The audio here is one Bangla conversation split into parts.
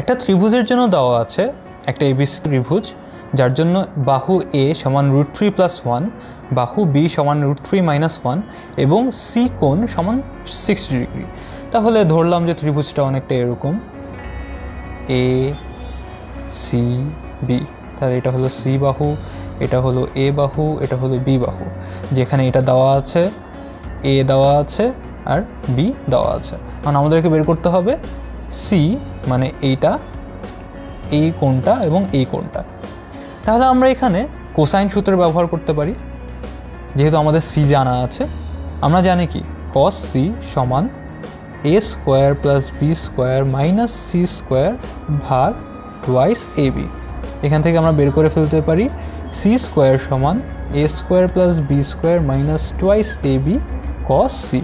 একটা ত্রিভুজের জন্য দেওয়া আছে একটা এবিসি ত্রিভুজ, যার জন্য বাহু এ সমান রুট থ্রি প্লাস ওয়ান বাহু বি সমান রুট থ্রি মাইনাস ওয়ান এবং সি কোণ সমান সিক্সটি ডিগ্রি তাহলে ধরলাম যে ত্রিভুজটা অনেকটা এরকম। এ সি বি তাহলে এটা হলো সি বাহু, এটা হলো এ বাহু, এটা হলো বি বাহু। যেখানে এটা দেওয়া আছে এ দেওয়া আছে, আর বি দেওয়া আছে। মানে আমাদেরকে বের করতে হবে সি মানে এইটা, এই কোণটা এবং এই কোণটা। তাহলে আমরা এখানে কোসাইন সূত্র ব্যবহার করতে পারি। যেহেতু আমাদের সি জানা আছে, আমরা জানি কি? কস সি সমান A square plus B square minus C square ভাগ টুয়াইস এ বি এখান থেকে আমরা বের করে ফেলতে পারি সি স্কোয়ার সমান a square plus b square minus twice a b cos c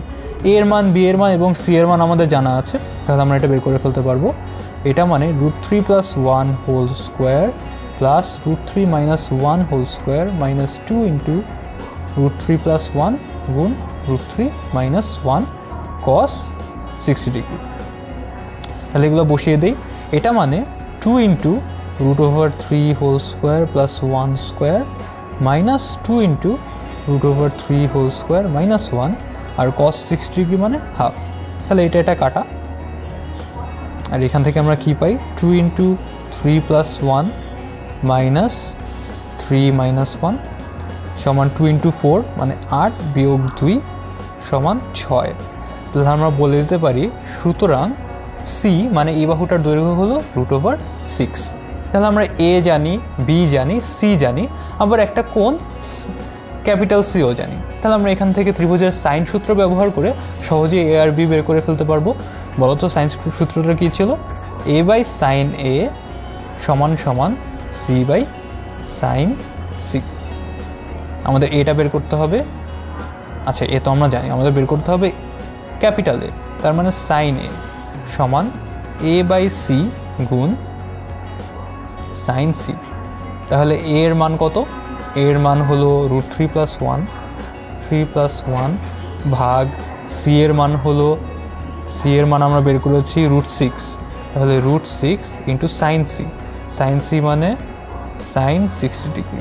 এর মান বি এর মান এবং সি এর মান আমাদের জানা আছে। তাহলে আমরা এটা বের করে ফেলতে পারব। এটা মানে root three plus one whole square plus root three minus one whole square minus two into root three plus one গুণ root three minus one cos sixty degree তাহলে এগুলো বসিয়ে দিই। এটা মানে two into root over three whole square plus one square minus two into root over three whole square minus one আর কস সিক্সটি ডিগ্রি মানে হাফ তাহলে এটা এটা কাটা। আর এখান থেকে আমরা কি পাই? Two into three plus one minus three minus one সমান টু ইন্টু ফোর মানে আট বিয়োগ দুই সমান ছয়। তাহলে আমরা বলে দিতে পারি, সুতরাং সি মানে এই বাহুটার দৈর্ঘ্য হলো রুট ওভার সিক্স তাহলে আমরা এ জানি বি জানি সি জানি, আবার একটা কোন ক্যাপিটাল সিও জানি। তাহলে আমরা এখান থেকে ত্রিভুজের সাইন সূত্র ব্যবহার করে সহজে এ আর বি বের করে ফেলতে পারব। বলতো সাইন সূত্রটা কী ছিল? এ বাই সাইন এ সমান সমান সি বাই সাইন সি আমাদের এটা বের করতে হবে। আচ্ছা এ তো আমরা জানি, আমাদের বের করতে হবে ক্যাপিটাল এ তার মানে সাইন এ সমান এ বাই সি গুণ সাইন সি তাহলে এ এর মান কত? এর মান হলো root three plus one three plus one ভাগ সি এর মান হলো সি এর মান আমরা বের করেছি রুট সিক্স তাহলে root six into sine C sine C মানে সাইন সিক্সটি ডিগ্রি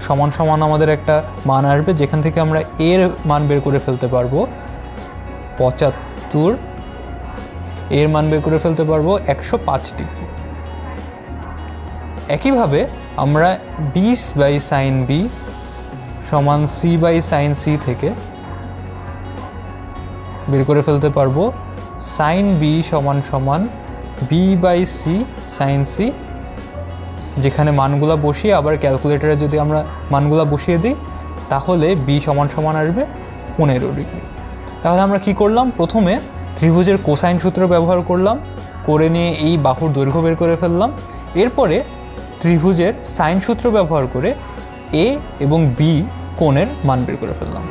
সমান সমান আমাদের একটা মান আসবে যেখান থেকে আমরা এর মান বের করে ফেলতে পারব পঁচাত্তর, এর মান বের করে ফেলতে পারব একশো পাঁচ ডিগ্রি একইভাবে আমরা বিশ বাই সাইন বি সমান সি বাই সাইন সি থেকে বের করে ফেলতে পারব। সাইন বি সমান সমান b by c sine c যেখানে মানগুলা বসিয়ে আবার ক্যালকুলেটারে যদি আমরা মানগুলা বসিয়ে দিই, তাহলে বি সমান সমান আসবে পনেরো ডিগ্রি। তাহলে আমরা কি করলাম? প্রথমে ত্রিভুজের কোসাইন সূত্র ব্যবহার করলাম, করে নিয়ে এই বাহুর দৈর্ঘ্য বের করে ফেললাম। এরপরে ত্রিভুজের সাইন সূত্র ব্যবহার করে এ এবং বি কোণের মান বের করে ফেললাম।